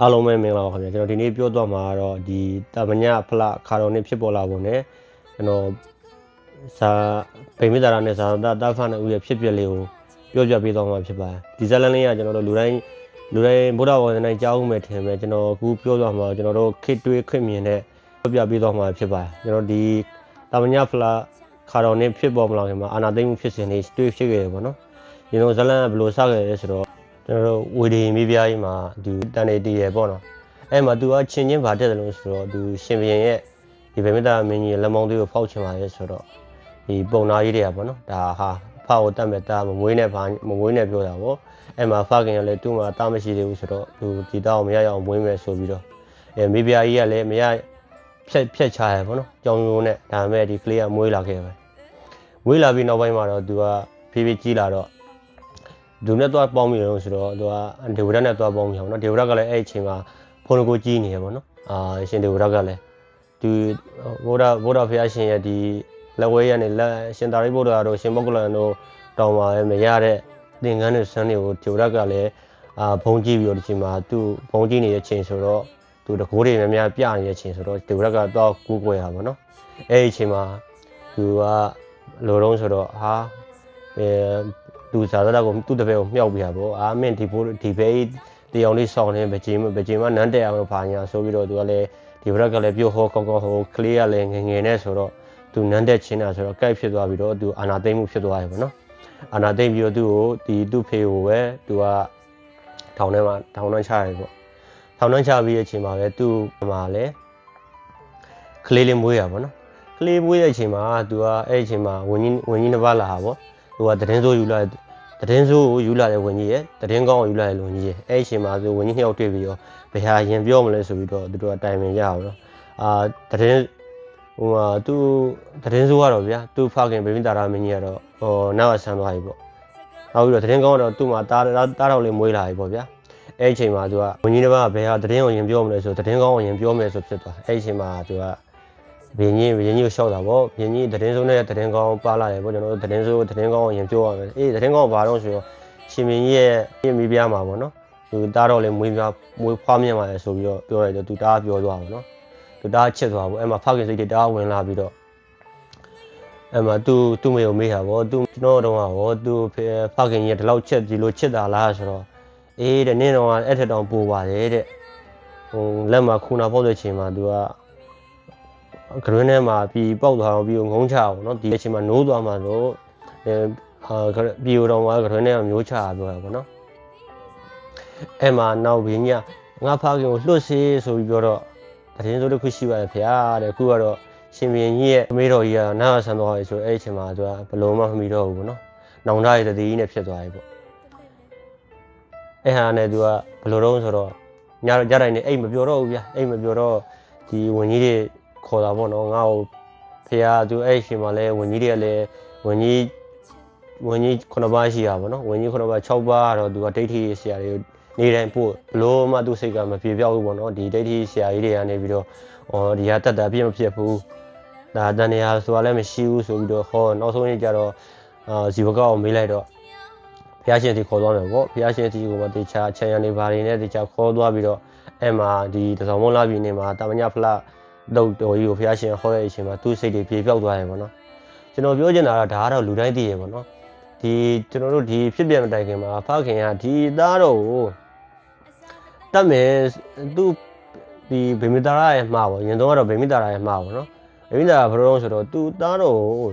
အားလုံးပဲမင်္ဂလာပါခင်ဗျာကျွန်တော်ဒီနေ့ပြောသွားမှာကတော့ဒီတမညာဖလခါတော်နဲ့ဖြစ်ပေါ်လာပုံနဲ့ကျွန်တော်စာဗိမိတာရနဲ့စာတာတာဖန်ဦးရဲ့ဖြစ်ပျက်လေးကိုပြောပြပေးသွားမှာဖြစ်ပါတယ်ဒီဇက်လန်လေးကကျွန်တော်တို့လူတိုင်းလူတိုင်းဗုဒ္ဓဘာသာနဲ့ကြားဦးမယ်ထင်မယ်ကျွန်တော်အခုပြောသွားမှာကျွန်တော်တို့ခေတ်တွေးခေတ်မြင်တဲ့ပြောပြပေးသွားမှာဖြစ်ပါတယ်ကျွန်တော်ဒီတမညာဖလခါတော်နဲ့ဖြစ်ပေါ်မလာခင်မှာအာနာသိမ့်မှုဖြစ်စဉ်လေးတွေ့ဖြစ်ခဲ့တယ်ပေါ့နော်ဒီလိုဇက်လန်ကဘယ်လိုစခဲ့လဲဆိုတော့ ကျွန်တော်တို့ဝေဒီမိဖုရားကြီးမှာသူတန်နေတည်ရပေါ့နော်အဲ့မှာသူကချင်းချင်းဗာတက်တယ်လို့ဆိုတော့သူရှင်ဘရင်ရဲ့ဒီဗေမတာမင်းကြီးရဲ့လက်မောင်းသွေးကိုဖောက်ချင်ပါရဲ့ဆိုတော့ဒီပုံနာကြီးတွေကပေါ့နော်ဒါဟာဖာကိုတတ်မဲ့တာမမွေးနဲ့ဗာမမွေးနဲ့ပြောတာပေါ့အဲ့မှာဖခင်ကလည်းသူ့မှာတာမရှိသေးဘူးဆိုတော့သူဒီတောင်းမရရအောင်မွေးမယ်ဆိုပြီးတော့အဲမိဖုရားကြီးကလည်းမရဖြက်ဖြက်ချရပေါ့နော်ကြောင်ရုံနဲ့ဒါပေမဲ့ဒီကလေးကမွေးလာခဲ့ပဲမွေးလာပြီးနောက်ပိုင်းမှာတော့သူကဖြည်းဖြည်းကြီးလာတော့ ဒုနဲ့တော့ပေါင်းမိလို့ဆိုတော့သူကဒေဝရနဲ့တော့ပေါင်းမိအောင်နော်ဒေဝရကလည်းအဲ့အချိန်မှာဖုန်းကိုကြီးနေရပါတော့အာရှင်ဒေဝရကလည်းဒီဘုရားဘုရားဖျားရှင်ရဲ့ဒီလက်ဝဲရနဲ့လက်ရှင်သာရိပုတ္တရာတို့ရှင်မောက္ကလန်တို့တောင်းပါပဲမရတဲ့သင်္ကန်းတွေဆန်းတွေကိုဒေဝရကလည်းအာဘုံကြည့်ပြီးတော့ဒီချိန်မှာသူ့ဘုံကြည့်နေတဲ့ချိန်ဆိုတော့သူတကိုးတွေများများပြနေတဲ့ချိန်ဆိုတော့ဒေဝရကတော့ကူးကွယ်ရပါတော့အဲ့ဒီချိန်မှာသူကလိုတော့ဆိုတော့ဟာအဲ သူဇာသရကိုသူ့တပည့်ကိုမြှောက်ပြရပေါ့အာမင်းဒီဘိုးဒီဘဲတရားလေးဆောင်နေဗကြင်ဗကြင်မနန်းတက်အောင်လို့ပါညာဆိုပြီးတော့သူကလည်းဒီဘရက်ကလည်းပြောဟောကောင်းကောင်းဟိုကလေးကလည်းငငယ်နဲ့ဆိုတော့သူနန်းတက်ချင်းတာဆိုတော့ကြိုက်ဖြစ်သွားပြီးတော့သူအာနာသိမ့်မှုဖြစ်သွားတယ်ပေါ့နော်အာနာသိမ့်ပြီးတော့သူ့ကိုဒီသူ့ဖေကိုပဲသူကထောင်ထဲမှာထောင်ထဲချရတယ်ပေါ့ထောင်ထဲချပြီးတဲ့အချိန်မှာပဲသူ့မှာလည်းကလေးလေးမွေးရပါတော့ကလေးမွေးတဲ့အချိန်မှာသူကအဲ့အချိန်မှာဝင်းကြီးဝင်းကြီးနှစ်ပါးလာတာပေါ့သူကတည်င်းစိုးယူလာ တည်င်းစိုးကိုယူလာတဲ့ဝင်းကြီးရဲ့တည်င်းကောင်းကိုယူလာတဲ့လူကြီးရဲ့အဲ့အချိန်မှာသူဝင်းကြီးနှစ်ယောက်တွေ့ပြီးတော့ဘယ်ဟာရင်ပြောမလဲဆိုပြီးတော့သူတို့ကတိုင်ပင်ကြအောင်နော်အာတည်င်းဟိုမှာသူတည်င်းစိုးကတော့ဗျာသူဖခင်ဗိမိတာရာမင်းကြီးကတော့ဟိုနောက်ဆန်းသွားပြီပေါ့နောက်ပြီးတော့တည်င်းကောင်းကတော့သူ့မှာတားတားတော့လေးမွေးလာပြီပေါ့ဗျာအဲ့အချိန်မှာသူကဝင်းကြီးတစ်ပါးကဘယ်ဟာတည်င်းကိုရင်ပြောမလဲဆိုတည်င်းကောင်းကိုရင်ပြောမယ်ဆိုဖြစ်သွားအဲ့အချိန်မှာသူက ဘင်းကြီးဘင်းကြီးကိုရှောက်တာပေါ့ဘင်းကြီးသတင်းစိုးနဲ့သတင်းကောင်းပါလာတယ်ပေါ့ကျွန်တော်တို့သတင်းစိုးသတင်းကောင်းကိုရင်ပြောရမယ်အေးသတင်းကောင်းကဘာတော့ဆိုတော့ရှင်မင်းကြီးရဲ့ပြင်းမိပြားမှာပေါ့နော်သူတားတော့လေမွေးပြားမွေးဖွားမြင်ပါလေဆိုပြီးတော့ပြောရတယ်သူတားပြောသွားပါတော့သူတားချစ်သွားပေါ့အဲ့မှာဖခင်စိတ်တွေတားဝင်လာပြီးတော့အဲ့မှာသူသူ့မေကိုမေးတာပေါ့သူကျွန်တော်တော့ဟောသူဖခင်ကြီးကဒီလောက်ချစ်ဒီလိုချစ်တာလားဆိုတော့အေးတဲ့နင်းတော့အဲ့ထက်တောင်ပိုပါတယ်တဲ့ဟိုလက်မှာခုနာပေါက်တဲ့ချိန်မှာသူက ဂရွင်းထဲမှာပြီးပေါက်သွားအောင်ပြီးငုံချအောင်เนาะဒီအချိန်မှာနိုးသွားမှာတော့အဲအာပြီးတော့မှာဂရွင်းထဲမှာမျိုးချတာပြောတာပေါ့နော်အဲ့မှာနောက်ဘင်းကြီးကငါဖခင်ကိုလွတ်စေဆိုပြီးပြောတော့တရင်ဆိုတစ်ခုရှိပါတယ်ဖေ။တဲ့ခုကတော့ရှင်ဘင်းကြီးရဲ့အမေတော်ကြီးကနားဆန်သွားပြီဆိုအဲ့အချိန်မှာသူကဘလုံးမမီတော့ဘူးပေါ့နော်။နောင်တရတဲ့တည်ကြီးနဲ့ဖြစ်သွားပြီပေါ့။အဲ့ဟာနဲ့သူကဘယ်လိုတော့ဆိုတော့ညညတိုင်းနေအိတ်မပြောတော့ဘူးဗျာ။အိတ်မပြောတော့ဒီဝင်ကြီးတွေ ခေါ်တာပေါ့နော်ငါ့ကိုဖေကသူအဲ့ရှင်မှာလဲဝင်ကြီးတွေကလည်းဝင်ကြီးဝင်ကြီးခုနှစ်ပါးရှိတာပေါ့နော်ဝင်ကြီးခုနှစ်ပါး6ပါးကတော့သူကဒိဋ္ဌိဆရာတွေနေတိုင်းပို့ဘလို့မှသူစိတ်ကမပြေပြောက်ဘူးပေါ့နော်ဒီဒိဋ္ဌိဆရာကြီးတွေကနေပြီးတော့ဩဒီဟာတက်တာပြည့်မဖြစ်ဘူးဒါတန်နေရာဆိုတာလည်းမရှိဘူးဆိုပြီးတော့ဟောနောက်ဆုံးနေ့ကျတော့အာဇီဝကောက်ကိုမေးလိုက်တော့ဘုရားရှင်တီခေါ်သွားမယ်ပေါ့ဘုရားရှင်တီကိုမှတေချာချန်ရံနေပါနေနဲ့တေချာခေါ်သွားပြီးတော့အဲ့မှာဒီတဆောင်မုံလာပြည်နေမှာတာမညဖလား တော့တော်ကြီးကိုဖះရှင်ဟောတဲ့အချိန်မှာသူ့စိတ်တွေပြေပြောက်သွားတယ်ပေါ့နော်ကျွန်တော်ပြောချင်တာကဒါကတော့လူတိုင်းသိရပေါ့နော်ဒီကျွန်တော်တို့ဒီဖြစ်ပြန်မတိုင်ခင်မှာဖခင်ကဒီသားတော်ကိုတတ်မယ်သူဒီဗေမိတာရရဲ့မှားပေါ့ရင်တော့ကတော့ဗေမိတာရရဲ့မှားပေါ့နော်ဗေမိတာရဘယ်လိုလဲဆိုတော့သူသားတော်ကို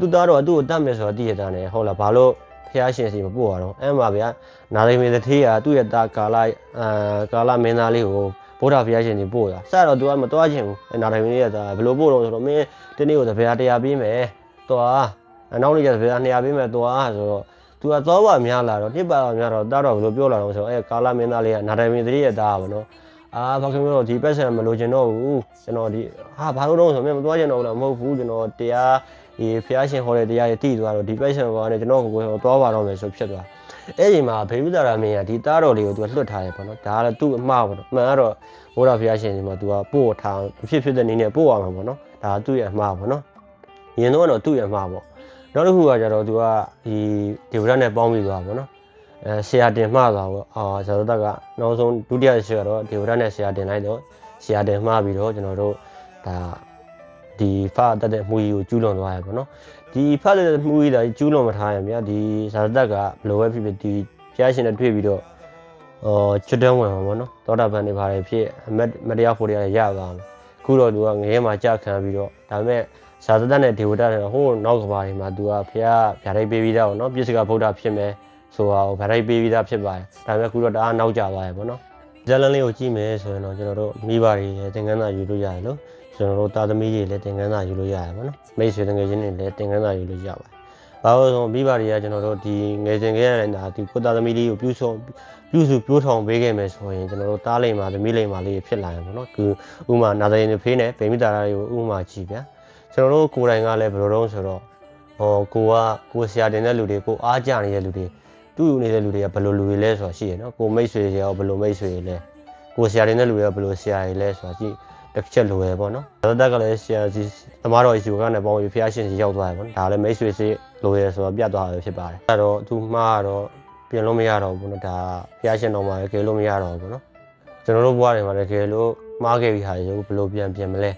သူသားတော်ကသူ့ကိုတတ်မယ်ဆိုတာသိရတဲ့နဲ့ဟုတ်လားဘာလို့ဖះရှင်စီမပို့ရတော့အဲ့မှာဗျာနာရီမေတထေးကသူ့ရဲ့တာကာလအာကာလမင်းသားလေးကို ဗုဒ္ဓဘုရားရှင်ကြီးပို့တာစတော့ तू ကမသွားချင်ဘူးအဲနာတိုင်းလေးကဒါဘယ်လိုပို့တော့ဆိုတော့မင်းဒီနေ့ကိုတပည့်တရားပေးမယ်သွားအနောက်နေ့ကျတပည့်200ပေးမယ်သွားဆိုတော့ तू ကသွားပါများလာတော့တစ်ပါပါများတော့တားတော့ဘယ်လိုပြောလာတော့ဆိုတော့အဲကာလာမင်းသားလေးကနာတိုင်းတည်းရဲ့သားပါနော်အာဘာခင်ပြောတော့ဒီပက်ဆန်မလိုချင်တော့ဘူးကျွန်တော်ဒီဟာဘာလို့တော့ဆိုမင်းမသွားချင်တော့ဘူးလားမဟုတ်ဘူးကျွန်တော်တရားဒီဘုရားရှင်ဟောတဲ့တရားရဲ့တည်သွားတော့ဒီပက်ဆန်ဘာနဲ့ကျွန်တော်ကိုကိုသွားပါတော့မယ်ဆိုဖြစ်သွား အဲ့ဒီမှာဘေဘိတာရာမင်းကဒီသားတော်လေးကိုသူကလွတ်ထားတယ်ပေါ့နော်ဒါကတော့သူ့အမှားပေါ့နော်အမှန်ကတော့ဘုရားဖျားရှင်ဒီမှာသူကပို့ထားမဖြစ်ဖြစ်တဲ့နည်းနဲ့ပို့ရမှာပေါ့နော်ဒါသူ့ရဲ့အမှားပေါ့နော်ရင်တော့ကတော့သူ့ရဲ့အမှားပေါ့နောက်တစ်ခုကကြတော့သူကဒီဒေဝရနဲ့ပေါင်းပြီးသွားပေါ့နော်အဲဆရာတင်မှားသွားပေါ့အာဇာတကနောက်ဆုံးဒုတိယဆရာတော့ဒေဝရနဲ့ဆရာတင်လိုက်တော့ဆရာတင်မှားပြီးတော့ကျွန်တော်တို့ဒါ ဒီဖာတက်တဲ့မှုကြီးကိုကျူးလွန်သွားရပေါ့နော်ဒီဖာတက်တဲ့မှုကြီးဒါကျူးလွန်မထားရင်ဗျာဒီဇာတတကဘယ်လိုပဲဖြစ်ဖြစ်ဒီဖျားရှင်နဲ့တွေ့ပြီးတော့အော်ချွတ်တန်းဝင်မှာပေါ့နော်သောတာပန်နေပါတယ်ဖြစ်အမတ်မတရားဖို့တရားရသွားမှာအခုတော့သူကငရဲမှာကြာခံပြီးတော့ဒါပေမဲ့ဇာတတနဲ့ဒေဝဒနဲ့ဟိုးနောက်ကဘာတွေမှာသူကဖျားဗျာဒိတ်ပေးပြီးတော့နော်ပြစ္ဆကဗုဒ္ဓဖြစ်မယ်ဆိုတာကိုဗရိုက်ပေးပြီးသားဖြစ်ပါတယ်ဒါပေမဲ့အခုတော့တအားနောက်ကျသွားရပေါ့နော်ဇလန်လေးကိုကြည့်မယ်ဆိုရင်တော့ကျွန်တော်တို့မိဘတွေလည်းသင်္ကန်းသာယူလို့ရတယ်လို့ ကျွန်တော်တို့တာသမီတွေလည်းသင်္ကန်းသာယူလို့ရတယ်ပေါ့နော်မိတ်ဆွေတငယ်ချင်းတွေလည်းသင်္ကန်းသာယူလို့ရပါတယ်ဘာလို့လဲဆိုတော့မိဘတွေကကျွန်တော်တို့ဒီငယ်စဉ်ကရတဲ့ဒါဒီကိုတာသမီလေးကိုပြုစုပြုစုပြိုးထောင်ပေးခဲ့မယ်ဆိုရင်ကျွန်တော်တို့တားလိမ့်မှာသမီးလိမ့်မှာလေးဖြစ်လာရင်ပေါ့နော်គឺဥမာနာသရင်ဖေးနဲ့ဗိမိတာရာတွေကိုဥမာကြည့်ဗျာကျွန်တော်တို့ကိုယ်တိုင်ကလည်းဘယ်လိုတုံးဆိုတော့ဟောကိုကကိုဆရာတင်တဲ့လူတွေကိုအားကြနေတဲ့လူတွေတူယူနေတဲ့လူတွေကဘယ်လိုလူတွေလဲဆိုတာရှိရနော်ကိုမိတ်ဆွေတွေရောဘယ်လိုမိတ်ဆွေတွေလဲကိုဆရာတွေနဲ့လူတွေကဘယ်လိုဆရာတွေလဲဆိုတာကြည့် တစ်ချက်လိုရပေါ့နော်ဒါတက်ကလည်းဆရာကြီးသမားတော်ကြီးကနေပေါင်းပြီးဖျားရှင်ကြီးရောက်သွားတယ်ပေါ့နော်ဒါလည်းမိတ်ဆွေစီလိုရဆိုတာပြတ်သွားတယ်ဖြစ်ပါတယ်အဲ့တော့သူမှားတော့ပြင်လို့မရတော့ဘူးနော်ဒါဖျားရှင်တော်မှာလည်းကယ်လို့မရတော့ဘူးနော်ကျွန်တော်တို့ဘဝတွေမှာလည်းကယ်လို့မှားခဲ့ပြီဟာရေဘယ်လိုပြန်ပြင်မလဲ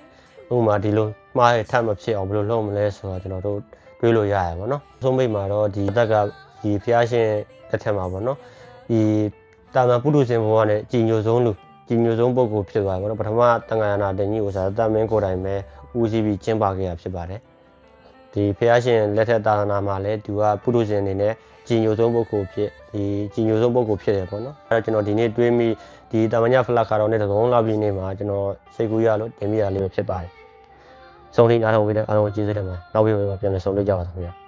ဥပမာဒီလိုမှားရထပ်မဖြစ်အောင်ဘယ်လိုလုပ်မလဲဆိုတာကျွန်တော်တို့တွေးလို့ရရပါတော့။ဆုံးမိတ်မှာတော့ဒီအသက်ကဒီဖျားရှင်တစ်ထက်မှာပေါ့နော်။ဒီတာမန်ပုထုဇဉ်ဘဝနဲ့ကြည်ညိုဆုံးလူ ကြည်ညိုဆုံးပုဂ္ဂိုလ်ဖြစ်သွားတယ်ပေါ့နော်။ပထမတန်ခါရနာတင်ကြီးကိုစာတမင်းကိုယ်တိုင်ပဲဦးစီးပြီးကျင်းပခဲ့ရဖြစ်ပါတယ်။ဒီဖျားရှင်လက်ထက်တာနာမှာလည်းသူကပုထုဇဉ်အနေနဲ့ကြည်ညိုဆုံးပုဂ္ဂိုလ်ဖြစ်ဒီကြည်ညိုဆုံးပုဂ္ဂိုလ်ဖြစ်တယ်ပေါ့နော်။အဲတော့ကျွန်တော်ဒီနေ့တွေးမိဒီတာမညဖလက်ခါတော်နဲ့သုံးလပြည့်နေ့မှာကျွန်တော်စိတ်ကူးရလို့တင်ပြရလေးပဲဖြစ်ပါတယ်။ဆုံးလေးနားထောင်ပေးတဲ့အားလုံးကိုကျေးဇူးတင်ပါတယ်။နောက်ပြီးတော့ပြန်လည်ဆုံတွေ့ကြပါမယ်ခင်ဗျာ။